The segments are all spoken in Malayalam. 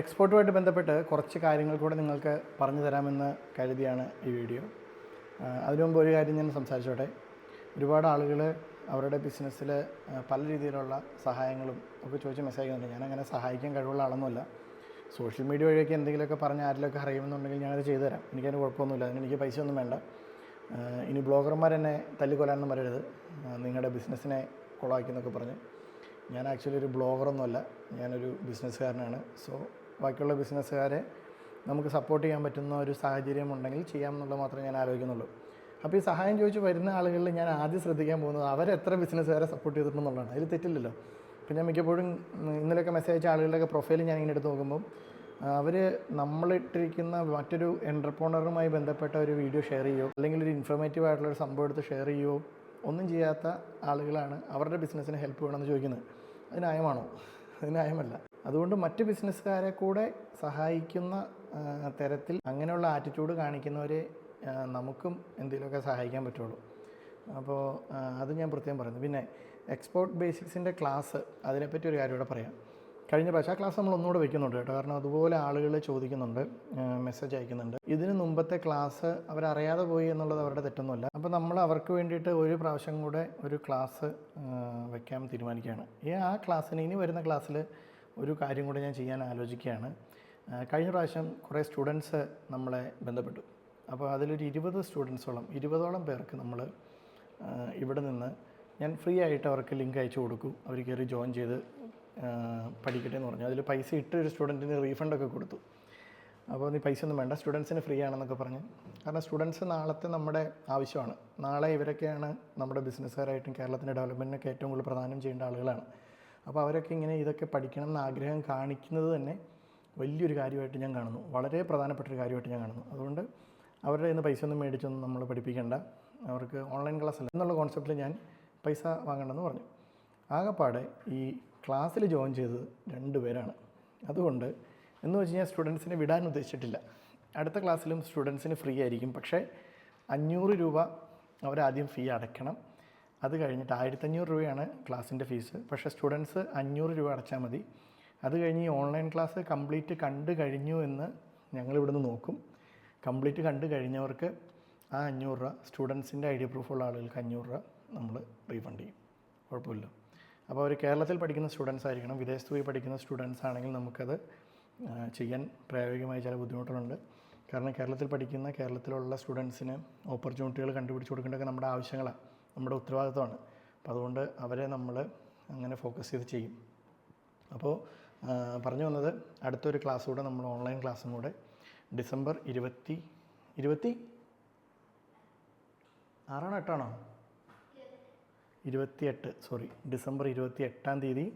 എക്സ്പോർട്ടുമായിട്ട് ബന്ധപ്പെട്ട് കുറച്ച് കാര്യങ്ങൾ കൂടെ നിങ്ങൾക്ക് പറഞ്ഞു തരാമെന്ന് കരുതിയാണ് ഈ വീഡിയോ. അതിനു മുമ്പ് ഒരു കാര്യം ഞാൻ സംസാരിച്ചോട്ടെ. ഒരുപാട് ആളുകൾ അവരുടെ ബിസിനസ്സിൽ പല രീതിയിലുള്ള സഹായങ്ങളും ഒക്കെ ചോദിച്ച് മെസ്സേജ് ചെയ്യുന്നുണ്ട് ഞാൻ അങ്ങനെ സഹായിക്കാൻ കഴിവുള്ള ആളൊന്നുമല്ല. സോഷ്യൽ മീഡിയ വഴിയൊക്കെ എന്തെങ്കിലുമൊക്കെ പറഞ്ഞ് ആരിലൊക്കെ അറിയുമെന്നുണ്ടെങ്കിൽ ഞാനത് ചെയ്തു തരാം. എനിക്കതിന് കുഴപ്പമൊന്നുമില്ല. അതിന് എനിക്ക് പൈസ ഒന്നും വേണ്ട ഇനി ബ്ലോഗർമാർ എന്നെ തല്ലിക്കൊല്ലാനൊന്നും പറയരുത്. നിങ്ങളുടെ ബിസിനസ്സിനെ കൊളാക്കി എന്നൊക്കെ പറഞ്ഞ്. ഞാൻ ആക്ച്വലി ഒരു ബ്ലോഗറൊന്നുമല്ല. ഞാനൊരു ബിസിനസ്സുകാരനാണ് സോ ബാക്കിയുള്ള ബിസിനസ്സുകാരെ നമുക്ക് സപ്പോർട്ട് ചെയ്യാൻ പറ്റുന്ന ഒരു സാഹചര്യം ഉണ്ടെങ്കിൽ ചെയ്യാം എന്നുള്ളത് മാത്രമേ ഞാൻ ആലോചിക്കുന്നുള്ളൂ. അപ്പോൾ ഈ സഹായം ചോദിച്ച് വരുന്ന ആളുകളിൽ ഞാൻ ആദ്യം ശ്രദ്ധിക്കാൻ പോകുന്നത് അവരെത്ര ബിസിനസ്സുകാരെ സപ്പോർട്ട് ചെയ്തിട്ടുണ്ടെന്നുള്ളതാണ്. അതിൽ തെറ്റില്ലല്ലോ. ഇപ്പം ഞാൻ മിക്കപ്പോഴും ഇന്നലെയൊക്കെ മെസ്സേജ് അയച്ച ആളുകളുടെയൊക്കെ പ്രൊഫൈൽ ഞാൻ ഇങ്ങനെ എടുത്ത് നോക്കുമ്പോൾ അവർ നമ്മളിട്ടിരിക്കുന്ന മറ്റൊരു എന്റർപ്രോണറുമായി ബന്ധപ്പെട്ട ഒരു വീഡിയോ ഷെയർ ചെയ്യുമോ അല്ലെങ്കിൽ ഒരു ഇൻഫോർമേറ്റീവ് ആയിട്ടുള്ള ഒരു സംഭവം എടുത്ത് ഷെയർ ചെയ്യുമോ ഒന്നും ചെയ്യാത്ത ആളുകളാണ് അവരുടെ ബിസിനസ്സിന് ഹെൽപ്പ് വേണമെന്ന് ചോദിക്കുന്നത്. അത് ന്യായമാണോ? അത് ന്യായമല്ല. അതുകൊണ്ട് മറ്റ് ബിസിനസ്സുകാരെ കൂടെ സഹായിക്കുന്ന തരത്തിൽ അങ്ങനെയുള്ള ആറ്റിറ്റ്യൂഡ് കാണിക്കുന്നവരെ നമുക്കും എന്തെങ്കിലുമൊക്കെ സഹായിക്കാൻ പറ്റുള്ളൂ. അപ്പോൾ അത് ഞാൻ പ്രത്യേകം പറയുന്നു. പിന്നെ എക്സ്പോർട്ട് ബേസിക്സിന്റെ ക്ലാസ് അതിനെപ്പറ്റി ഒരു കാര്യം കൂടെ പറയാം. കഴിഞ്ഞ പ്രാവശ്യം ആ ക്ലാസ് നമ്മൾ ഒന്നുകൂടെ വെക്കുന്നുണ്ട് കേട്ടോ. കാരണം അതുപോലെ ആളുകൾ ചോദിക്കുന്നുണ്ട് മെസ്സേജ് അയക്കുന്നുണ്ട്. ഇതിന് മുമ്പത്തെ ക്ലാസ് അവരറിയാതെ പോയി എന്നുള്ളത് അവരുടെ തെറ്റൊന്നുമല്ല. അപ്പോൾ നമ്മൾ അവർക്ക് വേണ്ടിയിട്ട് ഒരു പ്രാവശ്യം കൂടെ ഒരു ക്ലാസ് വെക്കാൻ തീരുമാനിക്കുകയാണ്. ഈ ആ ക്ലാസ്സിന് ഇനി വരുന്ന ക്ലാസ്സിൽ ഒരു കാര്യം കൂടെ ഞാൻ ചെയ്യാൻ ആലോചിക്കുകയാണ്. കഴിഞ്ഞ പ്രാവശ്യം കുറേ സ്റ്റുഡൻസ് നമ്മളെ ബന്ധപ്പെട്ടു. അപ്പോൾ അതിലൊരു ഇരുപത് സ്റ്റുഡൻസോളം ഇരുപതോളം പേർക്ക് നമ്മൾ ഇവിടെ നിന്ന് ഞാൻ ഫ്രീ ആയിട്ട് അവർക്ക് ലിങ്ക് അയച്ചു കൊടുക്കും. അവർ കയറി ജോയിൻ ചെയ്ത് പഠിക്കട്ടെ എന്ന് പറഞ്ഞു. അതിൽ പൈസ ഇട്ട് ഒരു സ്റ്റുഡന്റിന് റീഫണ്ടൊക്കെ കൊടുത്തു. അപ്പോൾ നീ പൈസ ഒന്നും വേണ്ട സ്റ്റുഡൻസിന് ഫ്രീ ആണെന്നൊക്കെ പറഞ്ഞ്. കാരണം സ്റ്റുഡൻസ് നാളത്തെ നമ്മുടെ ആവശ്യമാണ്. നാളെ ഇവരൊക്കെയാണ് നമ്മുടെ ബിസിനസ്സുകാരായിട്ടും കേരളത്തിന്റെ ഡെവലപ്മെന്റിനൊക്കെ ഏറ്റവും കൂടുതൽ പ്രധാനം ചെയ്യേണ്ട ആളുകളാണ്. അപ്പോൾ അവരൊക്കെ ഇങ്ങനെ ഇതൊക്കെ പഠിക്കണം എന്ന് ആഗ്രഹം കാണിക്കുന്നത് തന്നെ വലിയൊരു കാര്യമായിട്ട് ഞാൻ കാണുന്നു. വളരെ പ്രധാനപ്പെട്ടൊരു കാര്യമായിട്ട് ഞാൻ കാണുന്നു. അതുകൊണ്ട് അവരുടെ ഇന്ന് പൈസ ഒന്നും മേടിച്ചൊന്നും നമ്മൾ പഠിപ്പിക്കേണ്ട. അവർക്ക് ഓൺലൈൻ ക്ലാസ് അല്ല എന്നുള്ള കോൺസെപ്റ്റിൽ ഞാൻ പൈസ വാങ്ങണമെന്ന് പറഞ്ഞു. ആകെപ്പാടെ ഈ ക്ലാസ്സിൽ ജോയിൻ ചെയ്തത് രണ്ട് പേരാണ്. അതുകൊണ്ട് എന്ന് വെച്ച് കഴിഞ്ഞാൽ സ്റ്റുഡൻസിനെ വിടാൻ ഉദ്ദേശിച്ചിട്ടില്ല. അടുത്ത ക്ലാസ്സിലും സ്റ്റുഡൻസിന് ഫ്രീ ആയിരിക്കും. പക്ഷേ അഞ്ഞൂറ് രൂപ അവരാദ്യം ഫീ അടയ്ക്കണം. അത് കഴിഞ്ഞിട്ട് ആയിരത്തഞ്ഞൂറ് രൂപയാണ് ക്ലാസ്സിന്റെ ഫീസ്. പക്ഷേ സ്റ്റുഡൻസ് അഞ്ഞൂറ് രൂപ അടച്ചാൽ മതി. അത് കഴിഞ്ഞ് ഈ ഓൺലൈൻ ക്ലാസ് കംപ്ലീറ്റ് കണ്ടു കഴിഞ്ഞു എന്ന് ഞങ്ങൾ ഇവിടുന്ന് നോക്കും. കംപ്ലീറ്റ് കണ്ടു കഴിഞ്ഞവർക്ക് ആ അഞ്ഞൂറ് രൂപ സ്റ്റുഡൻസിന്റെ ഐ ഡി പ്രൂഫുള്ള ആളുകൾക്ക് അഞ്ഞൂറ് രൂപ നമ്മൾ റീഫണ്ട് ചെയ്യും. കുഴപ്പമില്ല. അപ്പോൾ അവർ കേരളത്തിൽ പഠിക്കുന്ന സ്റ്റുഡൻസ് ആയിരിക്കണം വിദേശത്ത് പോയി പഠിക്കുന്ന സ്റ്റുഡൻസ് ആണെങ്കിൽ നമുക്കത് ചെയ്യാൻ പ്രായോഗികമായ ചില ബുദ്ധിമുട്ടുകളുണ്ട്. കാരണം കേരളത്തിൽ പഠിക്കുന്ന കേരളത്തിലുള്ള സ്റ്റുഡൻസിന് ഓപ്പർച്യൂണിറ്റികൾ കണ്ടുപിടിച്ച് കൊടുക്കേണ്ടതൊക്കെ നമ്മുടെ ആവശ്യങ്ങളാണ്. നമ്മുടെ ഉത്തരവാദിത്തമാണ് അപ്പോൾ അതുകൊണ്ട് അവരെ നമ്മൾ അങ്ങനെ ഫോക്കസ് ചെയ്ത് ചെയ്യും. അപ്പോൾ പറഞ്ഞു വന്നത് അടുത്തൊരു ക്ലാസ് കൂടെ നമ്മൾ ഓൺലൈൻ ക്ലാസ്സും കൂടെ ഡിസംബർ ഇരുപത്തി ഇരുപത്തി? ആറാണോ എട്ടാണോ? ഇരുപത്തിയെട്ട് സോറി ഡിസംബർ ഇരുപത്തി എട്ടാം തീയതി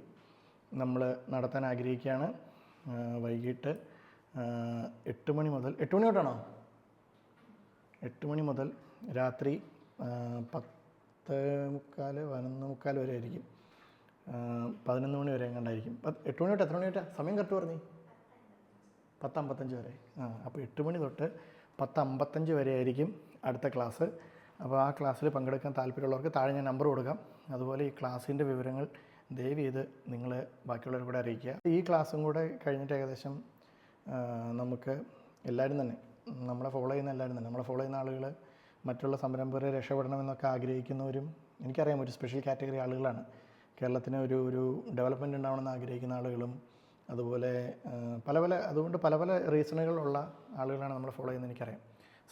നമ്മൾ നടത്താൻ ആഗ്രഹിക്കുകയാണ്. വൈകിട്ട് എട്ട് മണി മുതൽ എട്ട് മണി തൊട്ടാണോ? എട്ട് മണി മുതൽ രാത്രി ആ, പത്ത് മുക്കാൽ പതിനൊന്ന് മുക്കാൽ വരെ ആയിരിക്കും. പതിനൊന്ന് മണി വരെ എങ്ങാണ്ടായിരിക്കും. എട്ട് മണി തൊട്ട് എത്ര മണി തൊട്ടാ? സമയം കറക്റ്റ് പറഞ്ഞേ. പത്ത് അമ്പത്തഞ്ച് വരെ. ആ അപ്പോൾ എട്ട് മണി തൊട്ട് പത്ത് അമ്പത്തഞ്ച് വരെ ആയിരിക്കും അടുത്ത ക്ലാസ് അപ്പോൾ ആ ക്ലാസ്സിൽ പങ്കെടുക്കാൻ താല്പര്യമുള്ളവർക്ക് താഴെ ഞാൻ നമ്പർ കൊടുക്കാം. അതുപോലെ ഈ ക്ലാസ്സിന്റെ വിവരങ്ങൾ ദയവ് ചെയ്ത് നിങ്ങൾ ബാക്കിയുള്ളവർ കൂടെ അറിയിക്കുക. ഈ ക്ലാസ്സും കൂടെ കഴിഞ്ഞിട്ട് ഏകദേശം നമുക്ക് എല്ലാവരും തന്നെ നമ്മളെ ഫോളോ ചെയ്യുന്ന എല്ലാവരും തന്നെ നമ്മളെ ഫോളോ ചെയ്യുന്ന ആളുകൾ മറ്റുള്ള സംരംഭകരെ രക്ഷപ്പെടണമെന്നൊക്കെ ആഗ്രഹിക്കുന്നവരും എനിക്കറിയാം ഒരു സ്പെഷ്യൽ കാറ്റഗറി ആളുകളാണ്. കേരളത്തിന് ഒരു ഒരു ഡെവലപ്മെന്റ് ഉണ്ടാവണമെന്ന് ആഗ്രഹിക്കുന്ന ആളുകളും അതുപോലെ പല പല അതുകൊണ്ട് പല പല റീസണുകളുള്ള ആളുകളാണ് നമ്മൾ ഫോളോ ചെയ്യുന്നത് എനിക്കറിയാം.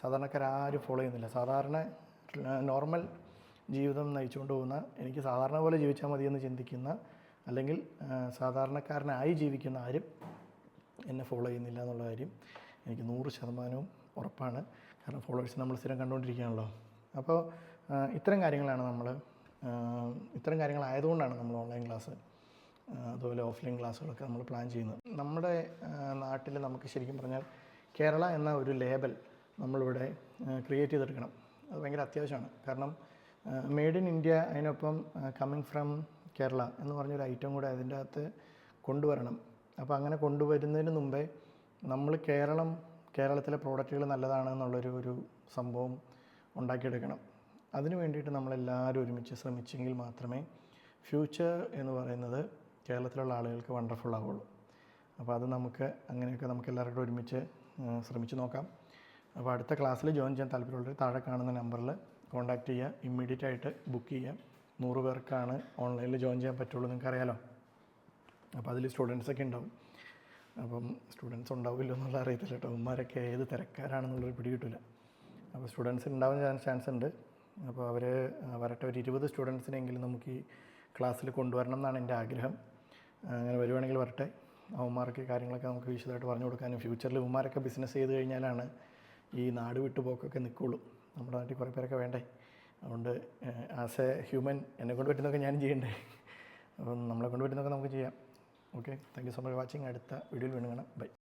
സാധാരണക്കാരും ഫോളോ ചെയ്യുന്നില്ല. സാധാരണ നോർമൽ ജീവിതം നയിച്ചുകൊണ്ട് പോകുന്ന എനിക്ക് സാധാരണ പോലെ ജീവിച്ചാൽ മതിയെന്ന് ചിന്തിക്കുന്ന അല്ലെങ്കിൽ സാധാരണക്കാരനായി ജീവിക്കുന്ന ആരും എന്നെ ഫോളോ ചെയ്യുന്നില്ല എന്നുള്ള കാര്യം എനിക്ക് നൂറ് ശതമാനവും ഉറപ്പാണ്. കാരണം ഫോളോവേഴ്സ് നമ്മൾ സ്ഥിരം കണ്ടുകൊണ്ടിരിക്കുകയാണല്ലോ. അപ്പോൾ ഇത്തരം കാര്യങ്ങളാണ് നമ്മൾ ഇത്തരം കാര്യങ്ങളായതുകൊണ്ടാണ് നമ്മൾ ഓൺലൈൻ ക്ലാസ് അതുപോലെ ഓഫ്ലൈൻ ക്ലാസ്സുകളൊക്കെ നമ്മൾ പ്ലാൻ ചെയ്യുന്നത്. നമ്മുടെ നാട്ടിൽ നമുക്ക് ശരിക്കും പറഞ്ഞാൽ കേരള എന്ന ഒരു ലേബൽ നമ്മളിവിടെ ക്രിയേറ്റ് ചെയ്തെടുക്കണം. അത് ഭയങ്കര അത്യാവശ്യമാണ്. കാരണം മെയ്ഡ് ഇൻ ഇന്ത്യ അതിനൊപ്പം കമ്മിങ് ഫ്രം കേരള എന്ന് പറഞ്ഞൊരു ഐറ്റം കൂടെ അതിന്റെ അകത്ത് കൊണ്ടുവരണം. അപ്പോൾ അങ്ങനെ കൊണ്ടുവരുന്നതിന് മുമ്പേ നമ്മൾ കേരളം കേരളത്തിലെ പ്രോഡക്റ്റുകൾ നല്ലതാണ് എന്നുള്ളൊരു ഒരു സംഭവം ഉണ്ടാക്കിയെടുക്കണം. അതിനു വേണ്ടിയിട്ട് നമ്മളെല്ലാവരും ഒരുമിച്ച് ശ്രമിച്ചെങ്കിൽ മാത്രമേ ഫ്യൂച്ചർ എന്ന് പറയുന്നത് കേരളത്തിലുള്ള ആളുകൾക്ക് വണ്ടർഫുൾ ആവുള്ളൂ. അപ്പോൾ അത് നമുക്ക് അങ്ങനെയൊക്കെ നമുക്ക് എല്ലാവരും ഒരുമിച്ച് ശ്രമിച്ചു ശ്രമിച്ച് നോക്കാം. അപ്പോൾ അടുത്ത ക്ലാസ്സിൽ ജോയിൻ ചെയ്യാൻ താല്പര്യമുള്ളവർ താഴെ കാണുന്ന നമ്പറിൽ കോൺടാക്റ്റ് ചെയ്യുക. ഇമ്മീഡിയറ്റ് ആയിട്ട് ബുക്ക് ചെയ്യുക. നൂറ് പേർക്കാണ് ഓൺലൈനിൽ ജോയിൻ ചെയ്യാൻ പറ്റുള്ളൂ നിങ്ങൾക്കറിയാലോ? അപ്പോൾ അതിൽ സ്റ്റുഡൻസൊക്കെ ഉണ്ടാവും. അപ്പം സ്റ്റുഡൻസ് ഉണ്ടാവില്ലോ എന്നുള്ള അറിയത്തില്ല കേട്ടോ. ഉമ്മാരൊക്കെ ഏത് തിരക്കാരാണെന്നുള്ളൊരു പിടി കിട്ടില്ല അപ്പോൾ സ്റ്റുഡൻസ് ഉണ്ടാവാൻ ചാൻസ് ഉണ്ട്. അപ്പോൾ അവർ വരട്ടെ ഒരു ഇരുപത് സ്റ്റുഡൻസിനെങ്കിലും നമുക്ക് ഈ ക്ലാസ്സിൽ കൊണ്ടുവരണം എന്നാണ് എന്റെ ആഗ്രഹം. അങ്ങനെ വരുവാണെങ്കിൽ വരട്ടെ. അവന്മാർക്ക് കാര്യങ്ങളൊക്കെ നമുക്ക് വിശദമായിട്ട് പറഞ്ഞു കൊടുക്കാനും ഫ്യൂച്ചറിൽ ഉമ്മാരൊക്കെ ബിസിനസ് ചെയ്ത് കഴിഞ്ഞാലാണ് ഈ നാട് വിട്ടുപോക്കൊക്കെ നിൽക്കുള്ളൂ. നമ്മുടെ നാട്ടിൽ കുറേ പേരൊക്കെ വേണ്ടേ? അതുകൊണ്ട് ആസ് എ ഹ്യൂമൻ എന്നെ കൊണ്ട് പറ്റുന്നതൊക്കെ ഞാനും ചെയ്യണ്ടേ? അപ്പം നമ്മളെ കൊണ്ട് പറ്റുന്നതൊക്കെ നമുക്ക് ചെയ്യാം. Okay thank you so much watching അടുത്ത വീഡിയോയിൽ വീണ്ടും കാണാം. ബൈ